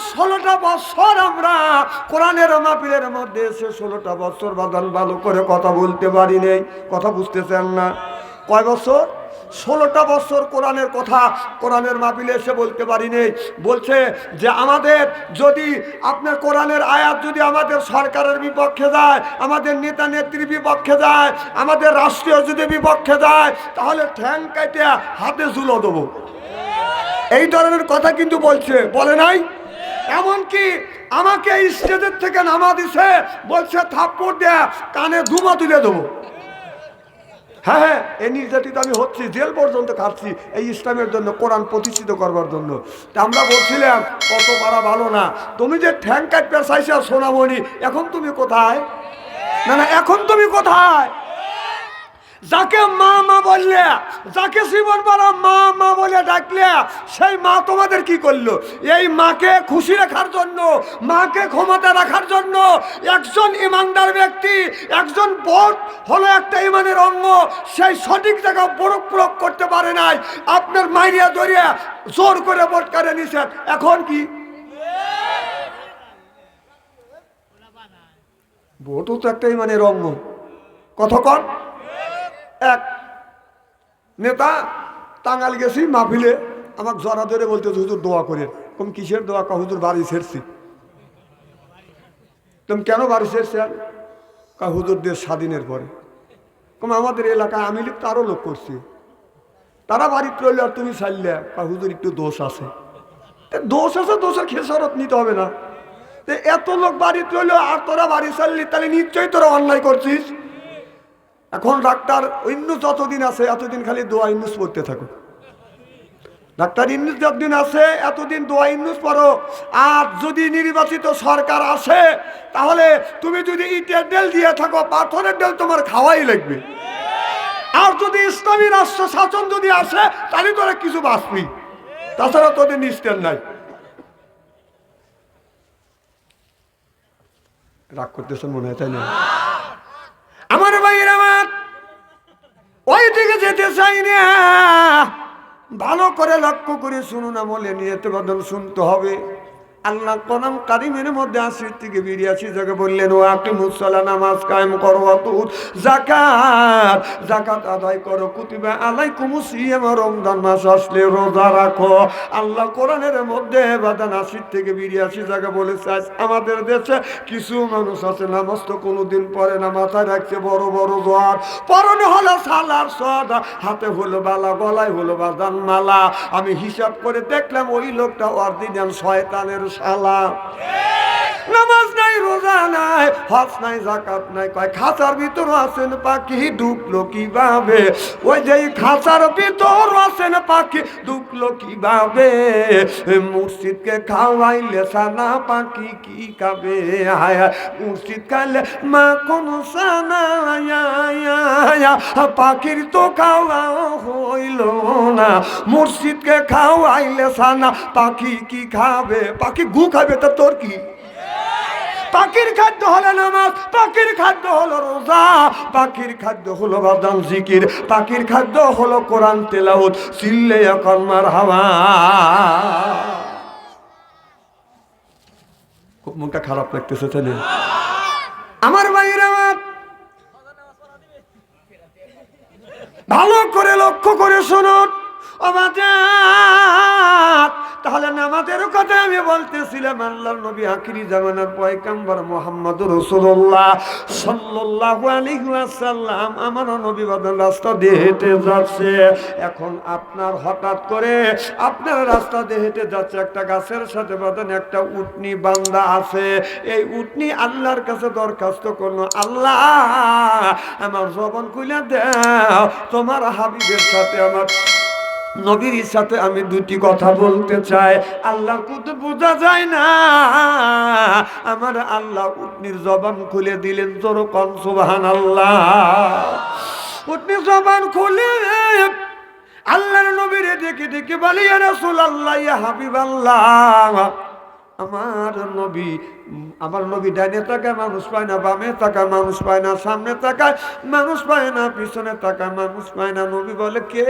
ষোলোটা বছর আমরা কোরআনের মাপিলের মধ্যে এসে ষোলোটা বছর বাদান ভালো করে কথা বলতে পারি নেই। কথা বুঝতেছেন না? কয় বছর? ষোলোটা বছর কোরআনের কথা কোরআনের মাপিলে এসে বলতে পারি নেই। বলছে যে আমাদের যদি আপনার কোরআনের আয়াত যদি আমাদের সরকারের বিপক্ষে যায়, আমাদের নেতা নেত্রীর বিপক্ষে যায়, আমাদের রাষ্ট্রীয় যদি বিপক্ষে যায়, তাহলে ঠ্যাং কাইতে হাতে ঝুলো দেবো। এই ধরনের কথা কিন্তু বলছে। বলে নাই? এমনকি আমাকে স্টেজের থেকে নামা দিছে, বলছে, থাপ্পড় দেয়া, কানে ধুমা তুলে দেবো। হ্যাঁ হ্যাঁ এই নির্যাতিত আমি হচ্ছি, জেল পর্যন্ত খাচ্ছি, এই ইসলামের জন্য, কোরআন প্রতিষ্ঠিত করবার জন্য। তা আমরা বলছিলাম, কত পারা ভালো না। তুমি যে ঠ্যাং কাটতে চাইছো সোনামণি, এখন তুমি কোথায়? না না, এখন তুমি কোথায়? যাকে মা মা বললে, যাকে জীবন বড় মা মা বলে ডাকলে, সেই মা তোমাদের কি করল? এই মাকে খুশি রাখার জন্য, মাকে ক্ষমতা রাখার জন্য একজন ইমানদার ব্যক্তি, একজন ভোট হলো একটা ইমানের অঙ্গ, সেই সঠিক জায়গা প্রয়োগ প্রয়োগ করতে পারে নাই। আপনার মাইরিয়া দরিয়া জোর করে ভোট করে নিছেন। এখন কি? ভোটও তো একটা ইমানের অঙ্গ। কতক্ষণ এক নেতা টাঙ্গাল গেছি, মাহফিলে আমাকে জরা ধরে বলতে হুজুর দোয়া করে কম কিসের দোয়া? কা হুজুর বাড়ি ছেড়ছি। তুমি কেন বাড়ি ছেড়ছেন কা হুজুর দেশ স্বাধীনের পরে। কম, আমাদের এলাকায় আমি লিখ তারও লোক করছি। তারা বাড়িতে রইলে আর তুমি চাইলে কা হুজুর, একটু দোষ আছে। দোষ আছে, দোষের খেসারত নিতে হবে না। এত লোক বাড়িতে রইল আর তোরা বাড়ি চাললি তাহলে নিশ্চয়ই তোরা অন্যায় করছিস। এখন ডাক্তার ইন্নুস যতদিন আছে, এতদিন খালি দোয়া ইন্নুস পড়তে থাকো ডাক্তার ইন্নুস যতদিন আছে, এতদিন দোয়া ইন্নুস পড়ো। আর যদি নির্বাচিত সরকার আসে, তাহলে তুমি যদি ইটের ডেল দিয়ে থাকো, পাথরের ডেল তোমার খাওয়াই লাগবে। আর যদি ইসলামী রাষ্ট্র শাসন যদি আসে, তাহলে তোরা কিছু বাঁচবি তাছাড়া তোদের নিষ্ঠের নাই। রাগ করতেছেন মনে হয়, তাই না? আমার ভাইয়ের আমার। ওই দিকে যেতে চাই না। ভালো করে লক্ষ্য করে শুনুন আমলে নিয়ে বদল শুনতে হবে। আল্লাহ কলাম কারিমের মধ্যে আশি থেকে বিরিয়াশি জায়গায় বললেন, ও আকি মুসলা নামাজ কায়েম করো অতুর জাকাত জাকাত আদায় করো, কুতিবা আলাই কুমুসিয়াম রমজান মাস আসলে রোজা রাখো। আল্লাহ কোরআনের মধ্যে বাদান আশি থেকে বিরিয়াশি জায়গা বলেছে আজ আমাদের দেশে কিছু মানুষ আছে, নামাজ তো কোনোদিন পরে না, মাথায় রাখছে বড় বড় জোয়ার পরনে হলো সালার সদা হাতে হলো বালা, গলায় হলো বাদান মালা। আমি হিসাব করে দেখলাম, ওই লোকটা অর্দিনাল শয়তানের inshallah. Yeah. নামাজ নাই রোজা নাই হজ নাই জাকাত নাই। কয় খাঁচার ভিতর আছেন পাখি ঢুকলো কীভাবে? ওই যে খাঁচার ভিতর আছেন পাখি ঢুকলো কীভাবে? মুর্শিদকে খাওয়াইলে সানা পাখি কি খাবে? হায়, মুর্শিদ খাইলে মা কোন সানা আয়া, আয়া, আয়া, পাখির তো খাওয়া হইল না। মুর্শিদকে খাওয়াইলে সানা পাখি কি খাবে? পাখি গু খাবে তা তোর কি? পাখির খাদ্য হলো নামাজ, পাখির খাদ্য হলো রোজা, পাখির খাদ্য হলো বাদাম জিকির, পাখির খাদ্য হলো কোরআন তেলাউত চিল্লে এখন মার হাওয়া খুব মনটা খারাপ লাগতেছে? আমার ভাইয়ের আমার ভালো করে লক্ষ্য করে শুনুন তাহলে নামাজের কথা আমি বলতেছিলাম, আল্লাহর নবী আখিরি জামানার পয়কাম্বর মোহাম্মদ রসুল্লাহ সাল্লাল্লাহু আলাইহি ওয়াসাল্লাম। আমার নবী বাদন রাস্তা দিয়ে হেঁটে যাচ্ছে। এখন আপনার হঠাৎ করে আপনার রাস্তা দিয়ে হেঁটে যাচ্ছে একটা গাছের সাথে বাদন একটা উটনি বান্দা আছে। এই উটনি আল্লাহর কাছে দরখাস্ত করল, আল্লাহ, আমার জবন খুলে দাও, তোমার হাবিবের সাথে আমার নবীর সাথে আমি দুটি কথা বলতে চাই। আল্লাহ কুত বোঝা যায় না। আমার আল্লাহ উটনির জবান খুলে দিলেন তোর কন সুবাহান আল্লাহ উটনির জবান খুলে আল্লাহর নবীরে ডেকে ডেকে বলি রাসূল আল্লাহ হাবিব আল্লাহ আমার নবী আমার নবী ডাইনে তাকায়, মানুষ পায় না বামে তাকায়, মানুষ পায় না সামনে তাকায়, মানুষ পায় না পিছনে তাকায়, মানুষ পায় না। নবী বলে, কে?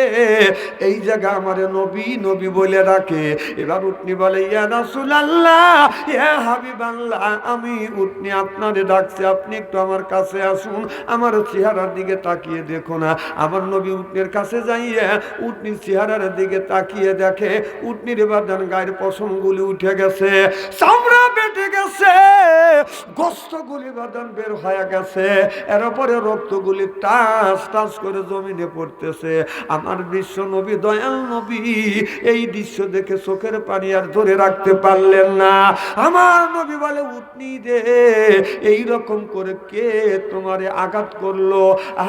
এই জায়গা আমার নবী নবী বলে রাখে এবার উটনি বলে, ইয়া রাসূলুল্লাহ, ইয়া হাবিবাল্লাহ, আমি উটনি আপনারে ডাকছি, আপনি একটু আমার কাছে আসুন, আমার চেহারার দিকে তাকিয়ে দেখো না। আমার নবী উটনির কাছে যাইয়ে উটনির চেহারার দিকে তাকিয়ে দেখে, উটনির বাদান গায়ের পশমগুলি উঠে গেছে। চামড়া গেছে, গোস্তগুলি বাদান বের হয়ে গেছে এরপরে রক্তগুলি টাস টাস করে জমিনে পড়তেছে। আমার বিশ্ব নবী, দয়াল নবী, এই দৃশ্য দেখে চোখের পানি আর ধরে রাখতে পারলেন না। আমার নবী বলে উটনি রে, এই রকম করে কে তোমারে আঘাত করল?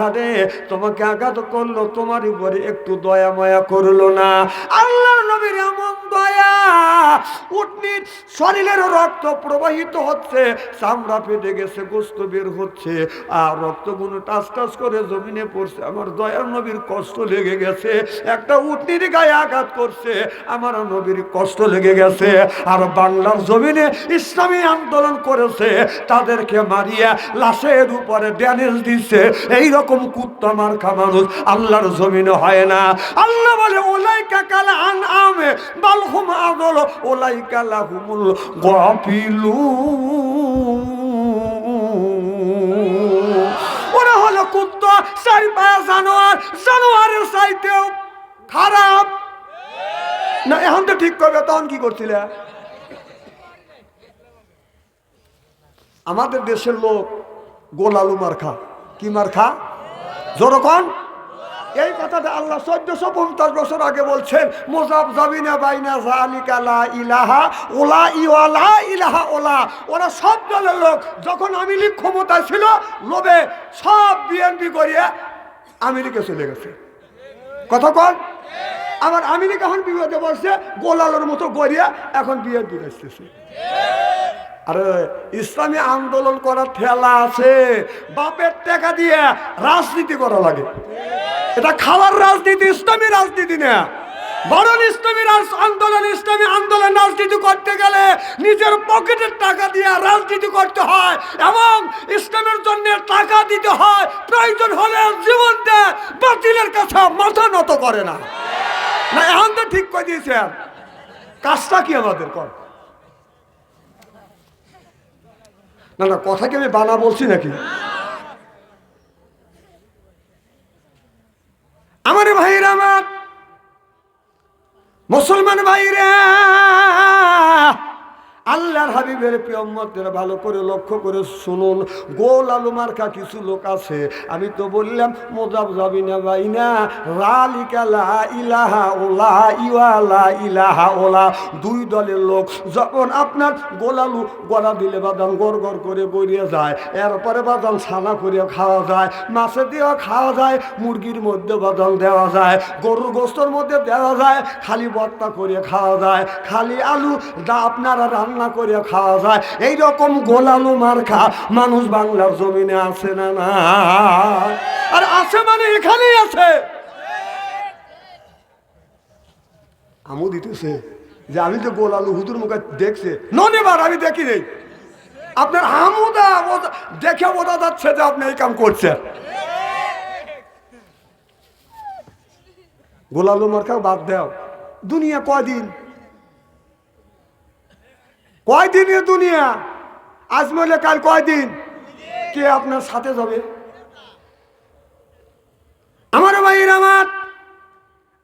আরে তোমাকে আঘাত করল, তোমার উপরে একটু দয়া মায়া করল না। আল্লাহর নবীর এমন দয়া উটনির শরীরের রক্ত প্রবাহিত হচ্ছে, চামড়া ফেটে গেছে, গোস্ত বের হচ্ছে, আর রক্তগুলো টাস টাস করে জমিনে পড়ছে। আমার দয়ার নবীর কষ্ট লেগে গেছে, একটা উটনির গায়ে আঘাত করছে, আমার নবীর কষ্ট লেগে গেছে। আর বাংলার জমিনে ইসলামী আন্দোলন করেছে, তাদেরকে মারিয়া লাশের উপরে ড্যানেজ দিচ্ছে এইরকম কুত্তা মার্কা মানুষ আল্লাহর জমিনে হয় না। আল্লাহ বলে ওলাই কাকালা আন আমে বালহুম আদল ওলাই কালা হুমুল ওরা হলো কুত্তা চারি পায়া জানোয়ার, জানোয়ারের চাইতেও খারাপ। না, এখন তো ঠিক করবে, তখন কি করছিলে? আমাদের দেশের লোক গোলালু মার্খা। কি মার্খা? জোরকন? এই কথাটা আল্লাহ চোদ্দশো পঞ্চাশ বছর আগে বলছেন, মোজাব জাবিনা বাইনা জালিকা লা ইলাহা ওলা ইওয়ালা ইলাহা ওলা। ওরা সব দলের লোক, যখন আওয়ামী লীগ ক্ষমতায় ছিল, লোভে সব বিএনপি করিয়ে আমেরিকা চলে গেছে। কথা কন? আমার আমেরিকা এখন বিপদে বসছে গোলালোর মতো গড়িয়া এখন বিএনপি আসতেছে। আরে, ইসলামী আন্দোলন করার ঠেলা আছে। বাপের টাকা দিয়ে রাজনীতি করা লাগে। এটা খাওয়ার রাজনীতি, ইসলামী রাজনীতি না। বরং ইসলামী আন্দোলন ইসলামী আন্দোলন রাজনীতি করতে গেলে নিজের পকেটের টাকা দিয়ে রাজনীতি করতে হয় এবং ইসলামের জন্য টাকা দিতে হয়। প্রয়োজন হলে জীবন দেয় বাতিলের কাছে মাথা নত করে না। এখন তো ঠিক করে দিয়েছেন। কাজটা কি আমাদের কর। না না কথাকে আমি বানা বলছি নাকি? আমার ভাইরা আমার মুসলমান ভাইরা আল্লাহর হাবিবের প্রিয়ম্মতের ভালো করে লক্ষ্য করে শুনুন। গোল আলু মার্কা কিছু লোক আছে। আমি তো বললাম, মোজাব যাবি না ভাই না রালিকালা ইলাহা ওলা ইওয়ালা ইলাহা ওলা দুই দলের লোক যখন আপনার গোলালু গড়া দিলে বাদাম গড় গড় করে বইয়ে যায়, এরপরে বাদাম ছানা করে খাওয়া যায়, মাছে দিয়েও খাওয়া যায়, মুরগির মধ্যে বাদাম দেওয়া যায়, গরুর গোস্তর মধ্যে দেওয়া যায়, খালি বত্তা করে খাওয়া যায়, খালি আলু দা আপনারা রান্না করে খাওয়া যায়। এই রকম গোলালু মার্কা মানুষ বাংলার জমিনে আছে না না? আর আছে মানে এখানেই আছে। আমও দিতেছে যে আমি তো গোলালু হুতুর মুখে দেখছে, ননেবার আমি দেখি নেই। আপনার আমুদা দেখে বোঝা যাচ্ছে যে আপনি এই কাম করছেন। গোলালু মার্কা বাদ দাও। দুনিয়া কয়দিন কয়দিন এ দুনিয়া? আজ মরলে কাল কয়দিন? কে আপনার সাথে যাবে আমার ভাইয়ের আমার।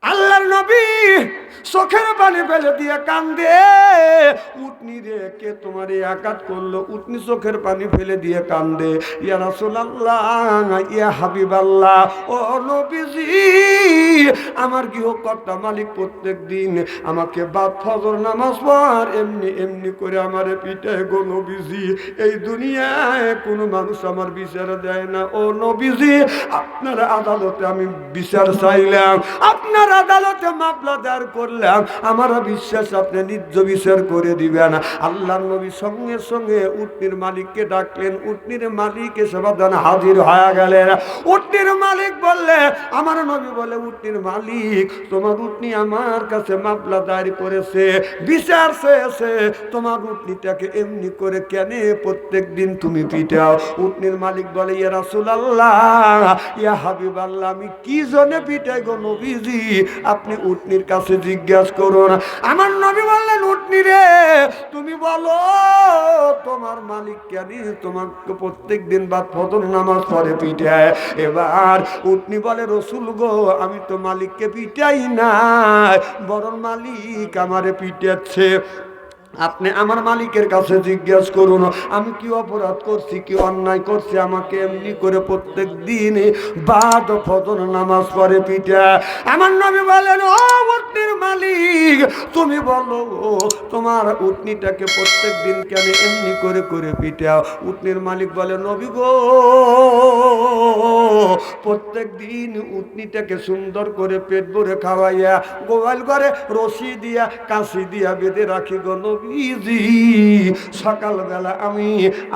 আল্লাহর নবী চোখের পানি ফেলে দিয়ে কান্দে। উটনি রে কে তোমার আঘাত করল। উটনি চোখের পানি ফেলে দিয়ে কান্দে। ইয়া রাসূলুল্লাহ, ইয়া হাবিবাল্লাহ, ও নবীজি, আমার গৃহকর্তা মালিক প্রত্যেক দিন আমাকে বাদ ফজর নামাজ পর এমনি এমনি করে আমারে পিটায় গো নবীজি। এই দুনিয়ায় কোনো মানুষ আমার বিচার দেয় না। ও নবীজি, আপনার আদালতে আমি বিচার চাইলাম। আপনার আদালতে মামলা দায়ের করলাম, আমার বিশ্বাস আপনি নিজ বিচার করে দিবেন। আল্লাহর নবী সঙ্গে সঙ্গে উটনির মালিককে ডাকলেন, উটনির মালিক এসে হাজির হয়ে গেলেন। উটনির মালিক বললে, আমার নবী বলে, উটনির মালিক, তোমার উটনি আমার কাছে মামলা দায়ের করেছে, বিচার চেয়েছে। তোমার উটনিটাকে এমনি করে কেন প্রত্যেক দিন তুমি পিটাও? উটনির মালিক বলে, ইয়া রাসুল আল্লাহ ইয়া হাবিব আল্লাহ আমি কি জন্য পিটাই গো নবীজি? আপনি উটনির কাছে জিজ্ঞাসা করুন। আমার নবী বললেন, উটনি রে, তুমি বলো, তোমার মালিক কেন তোমাকে প্রত্যেক দিন বাদ ফজর নামাজ পরে পিঠায় এবার উটনি বলে, রসুল গো, আমি তো মালিককে পিটাই না, বরং মালিক আমারে পিটাচ্ছে। আপনি আমার মালিকের কাছে জিজ্ঞেস করুন, আমি কি অপরাধ করছি, কি অন্যায় করছি, আমাকে এমনি করে প্রত্যেক দিন বাদ ফজর নামাজ পড়ে পিঠা। আমার নবী বলেন, ও উটনির মালিক, তুমি বলো, তোমার উটনিটাকে প্রত্যেক দিন কেন এমনি করে করে পিঠাও উটনির মালিক বলে, নবী গো, প্রত্যেক দিন উটনিটাকে সুন্দর করে পেট ভরে খাওয়াইয়া গোয়াল করে রশি দিয়া, কাশি দিয়া বেঁধে রাখি গো নবীজি সকালবেলা আমি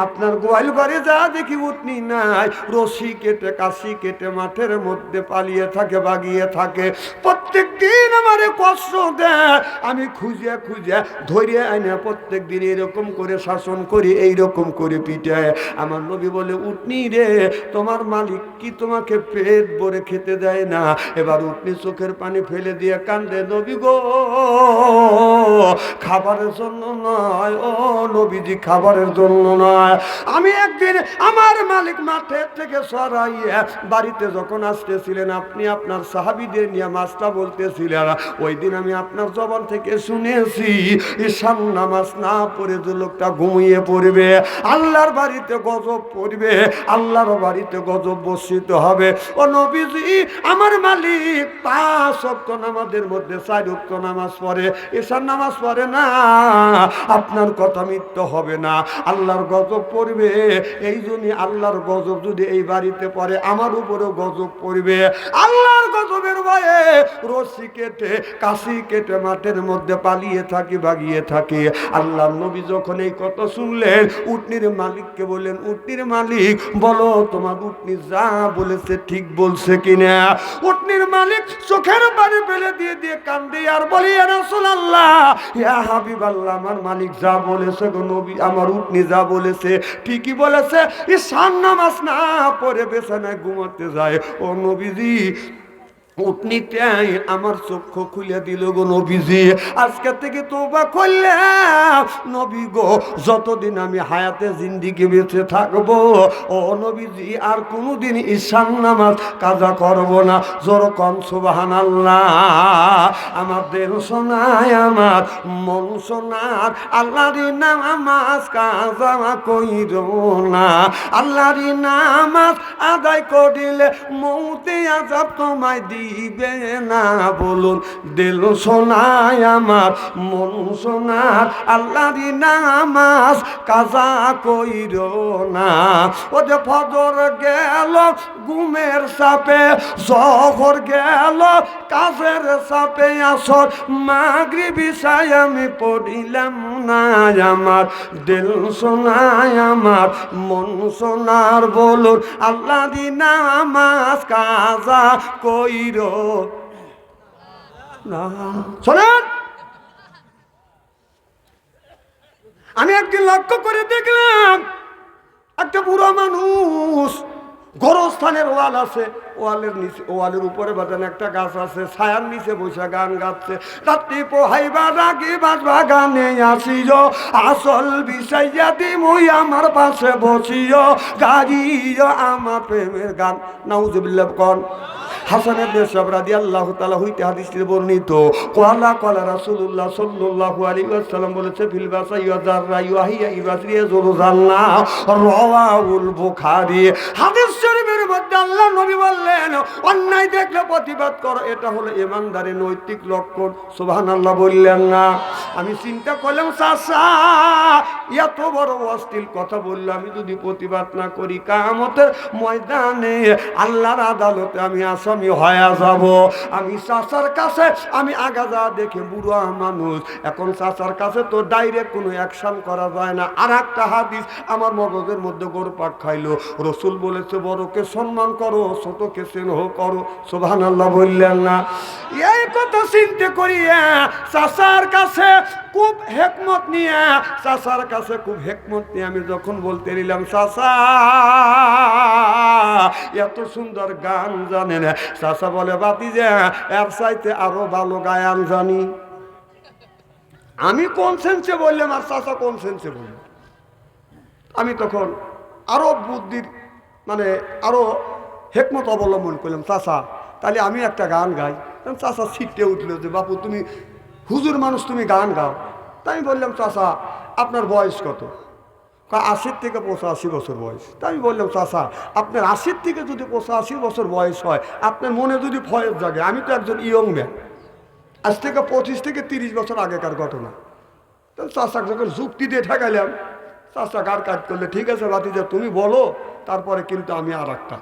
আপনার গোয়াল ঘরে যা দেখি উঠনি নাই, রশি কেটে, কাশি কেটে মাঠের মধ্যে পালিয়ে থাকে, বাগিয়ে থাকে। প্রত্যেক দিন আমারে কষ্ট দেয়, আমি খুঁজে খুঁজে ধরে আনে প্রত্যেক দিন এরকম করে শাসন করি, এইরকম করে পিটায় আমার নবী বলে, উঠনি রে, তোমার মালিক কি তোমাকে পেট ভরে খেতে দেয় না? এবার উঠনি চোখের পানি ফেলে দিয়ে কান্দে, নবী গো, খাবারের জন্য নয় ও নবীজি, খাবারের জন্য নয় আমি একদিন আমার মালিক মাঠের থেকে সরাইয়া বাড়িতে যখন আসতেছিলেন, আপনি আপনার সাহাবিদের নিয়ে মাছটা বলতেছিলেন। ওই দিন আমি আপনার জবান থেকে শুনেছি, ঈশান নামাজ না পড়ে যে লোকটা ঘুমিয়ে পড়বে, আল্লাহর বাড়িতে গজব পড়বে, আল্লাহর বাড়িতে গজব বসিত হবে। ও নবীজি, আমার মালিক পাঁচ অক্ত নামাজের মধ্যে চার অক্ত নামাজ পড়ে, ঈশান নামাজ পড়ে না। আপনার কথা মিথ্য হবে না। আল্লাহর গজব পড়বে। এই জন্যই আল্লাহর গজব যদি এই বাড়িতে পড়ে, আমার উপরেও গজব পড়বে। আল্লাহর গজবের ভয়ে রশি কেটে, কাশি কেটে মাঠের মধ্যে পালিয়ে থাকি, ভাগিয়ে থাকি। আল্লাহর নবী যখন এই কথা শুনলেন, উটনির মালিককে বললেন, উটনির মালিক, বলো তোমার উটনি যা বলেছে ঠিক বলছে কিনা? উটনির মালিক চোখের বাড়ি ফেলে দিয়ে দিয়ে কান্দে আর বলি রাসূল আল্লাহ ইয়া হাবিব আল্লাহ আমার মালিক যা বলেছে গো নবী, আমার উঠনি যা বলেছে, ঠিকই বলেছে। ঈশান নামাজ না পড়ে বেছানায় ঘুমাতে যায়। ও নবীজি উটনিটাই আমার চক্ষু খুলে দিল গো নবীজি। আজকে থেকে তোবা করলাম। নবী গো, যতদিন আমি হায়াতে জিন্দিগি বেঁচে থাকব, ও নবীজি, আর কোনোদিন ঈশান নামাজ কাজা করব না। জোর কম আল্লাহ আমার দেহ শোনায়, আমার মন শোনার। আল্লাহর নামাজ কাজা কইর না। আল্লাহর নামাজ আদায় করিলে মৌতে আজাব তোমায় দিবে না বলুন, দিল শোনায় আমার, মন শোনার, আল্লাহর নামাজ কাজা কইর না। ও যে ফজর গেল ঘুমের সাপে জহর গেল কাজের সাপে আসর মাগরি বিষয় আমি পড়িলাম না আমার, দিল শোনায় আমার, মন শোনার বলুন, আল্লাহ দি নামাজ কাজা কইর। শোনেন। আমি একদিন লক্ষ্য করে দেখলাম, একটা বুড়ো মানুষ গোরস্থানের ওয়াল আছে, ওয়ালের নিচে, ওয়ালের উপরে বাজান একটা গাছ আছে, ছায়ার নিচে বসে গান গাচ্ছে। রাত্রি পোহাইবা রাগি বাজবা গানে আসিও, আসল বিষয়া দিমুই আমার পাশে বসিও, গাড়িও আমার প্রেমের গান। নাউজবিল্লাভ কন। আল্লাহ তালা হইতে বর্ণিত বলেছে ইয়াজাররা ইউহিয়া ইবাসরিয়া বুখারী। হাদিস শরীফের মধ্যে আল্লাহ নবী বললেন, অন্যায় দেখলে প্রতিবাদ করো, এটা হলো ইমানদারের নৈতিক লক্ষণ। সুবহানাল্লাহ বললেন না। আমি চিন্তা করলাম, চাচা, এত বড় অশ্লীল কথা বললে আমি যদি প্রতিবাদ না করি, কামতের ময়দানে আল্লাহর আদালতে আমি আসা আমি হয়ে যাব। আমি চাচার কাছে, আমি আগা যা দেখে বুড়া মানুষ। এখন চাচার কাছে তো ডাইরেক্ট কোনো অ্যাকশন করা যায় না। আর একটা হাদিস আমার মগজের মধ্যে গোরপাক খাইলো। রসুল বলেছে, বড়কে সম্মান করো, ছোটকে স্নেহ করো। সোভান আল্লাহ বললেন না। এই কথা চিন্তা করিয়া চাচার কাছে খুব হেকমত নিয়ে, চাচার কাছে খুব হেকমত নিয়ে আমি যখন বলতে নিলাম, চাচা, এত সুন্দর গান জানে না চাচা বলে, বাতি যে এর চাইতে আরও ভালো গায়ান জানি। আমি কোন সেন্সে বললাম, আর চাচা কোন সেন্সে বললাম আমি তখন আরও বুদ্ধির মানে আরও হেকমত অবলম্বন করলাম, চাচা, তাহলে আমি একটা গান গাই। চাচা ছিটতে উঠল যে, বাপু, তুমি হুজুর মানুষ, তুমি গান গাও। তাই বললাম, চাচা, আপনার বয়স কত? আশির থেকে পঁচাশি বছর বয়স। তাই আমি বললাম চাষা আপনার আশির থেকে যদি পঁচাশি বছর বয়স হয়, আপনার মনে যদি ফয়েজ জাগে, আমি তো একজন ইয়ং ম্যান। আজ থেকে পঁচিশ থেকে তিরিশ বছর আগেকার ঘটনা। তো চাষা যখন যুক্তি দিয়ে ঠেকাইলাম চাষা গার কাজ করলে ঠিক আছে বাতিজা তুমি বলো, তারপরে কিন্তু আমি আর একটা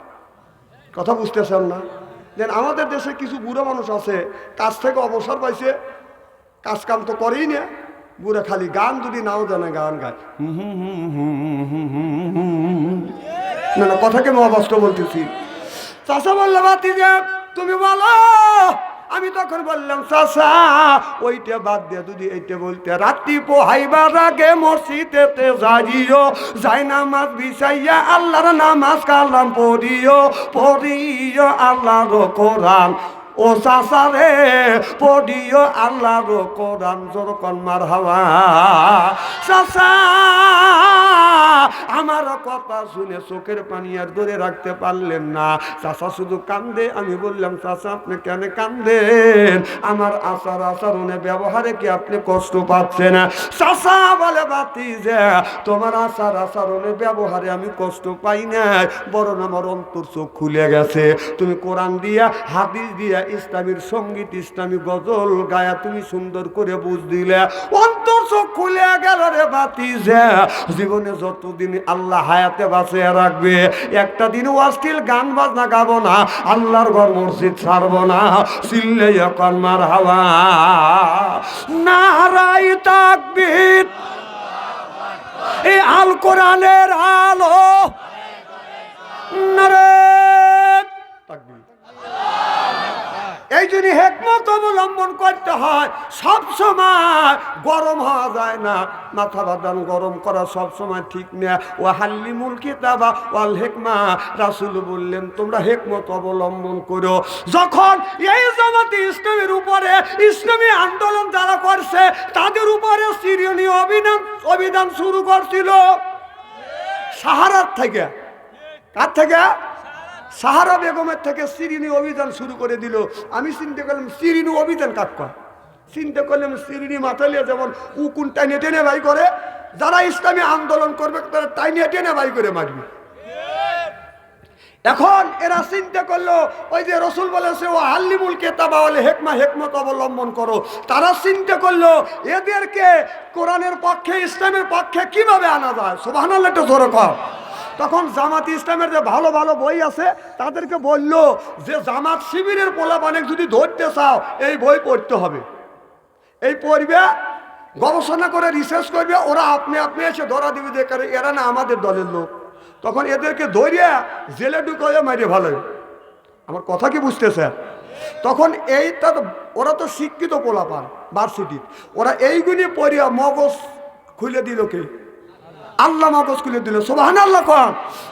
কথা বুঝতেছেন না? দেন আমাদের দেশে কিছু বুড়ো মানুষ আছে, কাজ থেকে অবসর পাইছে কাজ কাম তো করেই না। বুড়া খালি গান যদি নাও জানে গান গায়। না না, কথাকে মহাবাস্ত বলতেছি চাষা বলল বাতিজা তুমি বলো, আমি তখন বললাম চাষা ওইটা বাদ দিয়ে যদি এইটা বলতে রাত্রি পোহাইবার আগে মসজিদেতে যাইও যাই নামাজ বিছাইয়া আল্লাহর নামাজ কালাম পড়িও পড়িও আল্লাহর কোরআন ও চাষা রে পড়িও আল্লাহর কোরআন মার হাওয়া চাষা আমার কথা শুনে চোখের পানি আর ধরে রাখতে পারলেন না। চাষা শুধু কান্দে, আমি বললাম চাষা আপনি কেন কান্দেন? আমার আচার আচরণে, ব্যবহারে কি আপনি কষ্ট পাচ্ছেন? চাষা বলে বাতি যে তোমার আচার আচরণে, ব্যবহারে আমি কষ্ট পাই না বরং আমার অন্তর চোখ খুলে গেছে। তুমি কোরআন দিয়া, হাদিস দিয়া ইসলামীর সংগীত, ইসলামী গজল গায়া তুমি সুন্দর করে বুঝ দিলে। অন্তর চোখ খুলে গেল রে বাতি জীবনে যতদিন আল্লাহ হায়াতে বাঁচিয়ে রাখবে, একটা দিন অশ্লীল গান বাজনা গাবো না, আল্লাহর ঘর মসজিদ ছাড়বো না। চিল্লে এখন মার হাওয়া। নারাই তাকবীর। এই আল কোরআনের আলো নারে তাকবীর এই জন্য হেকমত অবলম্বন করতে হয়। সব সময় গরম হওয়া যায় না। মাথা বাদান গরম করা সব সময় ঠিক না। ও হাল্লি মুল কিতাবা ওয়াল হেকমা। রাসুল বললেন, তোমরা হেকমত অবলম্বন করো। যখন এই জামাতে ইসলামের উপরে ইসলামী আন্দোলন যারা করছে, তাদের উপরে সিরিয়নি অভিধান অভিধান শুরু করছিল। সাহারার থেকে। কার থেকে? সাহারা বেগমের থেকে সিরিনি অভিযান শুরু করে দিল। আমি চিন্তা করলাম সিরিনি অভিযান কাক চিন্তা করলাম সিরিনি মাথালিয়া যেমন উকুন টাইনে টেনে বাই করে, যারা ইসলামী আন্দোলন করবে তারা টাইনে টেনে বাই করে মারবে। এখন এরা চিন্তা করল, ওই যে রসুল বলেছে, ও হাল্লিমুল কেতাবা বলে হেকমা হেকমত অবলম্বন করো। তারা চিন্তা করল, এদেরকে কোরআনের পক্ষে, ইসলামের পক্ষে কীভাবে আনা যায়? সোভান একটা জোর কর তখন জামাত ইসলামের যে ভালো ভালো বই আছে, তাদেরকে বলল যে, জামাত শিবিরের পোলাপানে যদি ধরতে চাও, এই বই পড়তে হবে। এই পড়বে, গবেষণা করে রিসার্চ করবে, ওরা আপনি আপনি এসে ধরা দিবে যে এরা না আমাদের দলের লোক? তখন এদেরকে ধরিয়ে জেলে ঢুকে মারিয়ে ভালো আমার কথা কি বুঝতেছে তখন এই তো, ওরা তো শিক্ষিত পোলাপান ভার্সিটি ওরা এইগুলি পড়িয়া মগজ খুলে দিল কে? আল্লাহ মগজ খুলে দিল সোবাহান আল্লাহ কন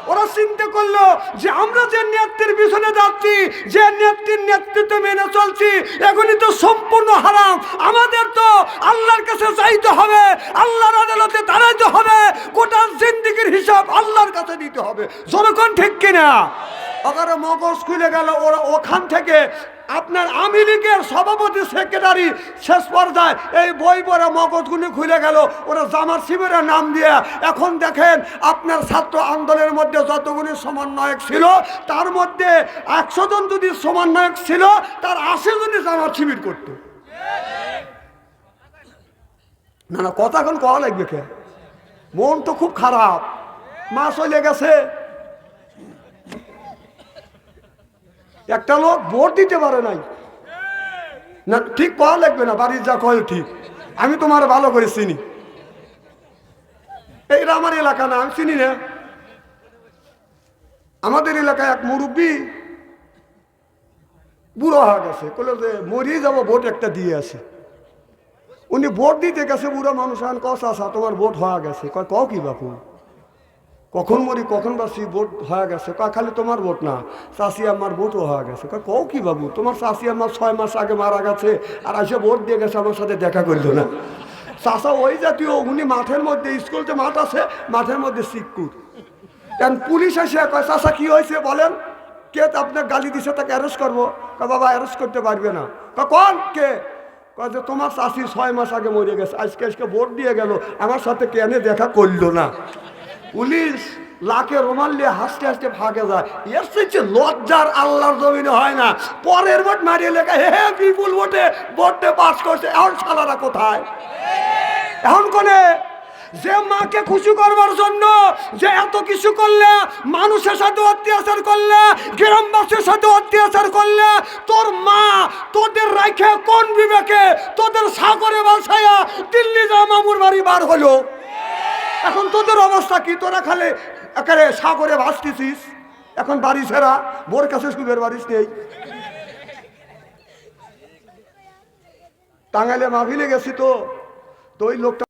ওরা চিন্তা করল যে আমরা যে নেত্রীর পিছনে যাচ্ছি, যে নেত্রীর নেতৃত্ব মেনে চলছি, এগুলি তো সম্পূর্ণ হারাম। আমাদের তো আল্লাহর কাছে চাইতে হবে, আল্লাহর আদালতে দাঁড়াইতে হবে, গোটা জিন্দিগির হিসাব আল্লাহর কাছে দিতে হবে। জনগণ ঠিক কিনা? ওখানে মগজ খুলে গেল, ওরা ওখান থেকে আপনার আওয়ামী লীগের সভাপতি, সেক্রেটারি শেষ পর্যায়ে এই বই পড়া মগজগুলি খুলে গেল, ওরা জামার শিবিরের নাম দিয়ে। এখন দেখেন আপনার ছাত্র আন্দোলনের মধ্যে যতগুলি সমন্বয়ক ছিল, তার মধ্যে একশো জন যদি সমন্বয়ক ছিল, তার আশি জনই জামার শিবির করত। না না, কথা এখন কওয়া লাগবে কে? মন তো খুব খারাপ। মা চলে গেছে। একটা লোক ভোট দিতে পারে নাই। না, ঠিক কয়া লাগবে না, বাড়ির যা কয় ঠিক। আমি তোমার ভালো করে চিনি। এইটা আমার এলাকা না, আমি চিনি না। আমাদের এলাকায় এক মুরব্বী বুড়ো হয়ে গেছে কলে যে মরিয়ে যাব, ভোট একটা দিয়ে আছে। উনি ভোট দিতে গেছে, বুড়ো মানুষ আন কস আসা তোমার ভোট হওয়া গেছে। কয়, কও কি বাপু? কখন মরি, কখন বা বাসি ভোট হয়ে গেছে? কয়, খালি তোমার ভোট না, চাষি আমার ভোটও হয়ে গেছে। কয়, কও কি বাবু, তোমার চাষি আমার ছয় মাস আগে মারা গেছে আর এসে ভোট দিয়ে গেছে আমার সাথে দেখা করল না। চাষা ওই জাতীয়, উনি মাঠের মধ্যে, স্কুল যে মাঠ আছে, মাঠের মধ্যে সিকুর কারণ পুলিশ এসে কয়, চাষা কি হয়েছে বলেন? কে তো আপনার গালি দিছে, তাকে অ্যারেস্ট করব? বাবা অ্যারেস্ট করতে পারবে না। কয়, কোন? কে? যে তোমার চাষি ছয় মাস আগে মরে গেছে, আজকে আজকে ভোট দিয়ে গেল, আমার সাথে কেনে দেখা করল না? পুলিশ লাকে রোমাল নিয়ে হাসতে হাসতে ফাঁকে যায়। এর চেয়ে লজ্জার আল্লাহর জমিনে হয় না। পরের ভোট মারিয়ে লেখা, হে বিপুল ভোটে ভোটে পাস করছে, এখন সালারা কোথায়? এখন কোনে? যে মাকে খুশি করবার জন্য যে এত কিছু করলে, মানুষের সাথে অত্যাচার করলে, গ্রামবাসীর সাথে অত্যাচার করলে, তোর মা তোদের রাখে কোন বিবেকে তোদের সাগরে বাসায়া দিল্লি যা মামুর বাড়ি বার হলো? এখন তোদের অবস্থা কি? তোরা খালে একেবারে সাগরে ভাসতেছিস। এখন বাড়ি ছেড়া বোর কাছে সুবের বাড়িস নেই। টাঙ্গাইলে মাহফিলে গেছি তো তো ওই লোকটা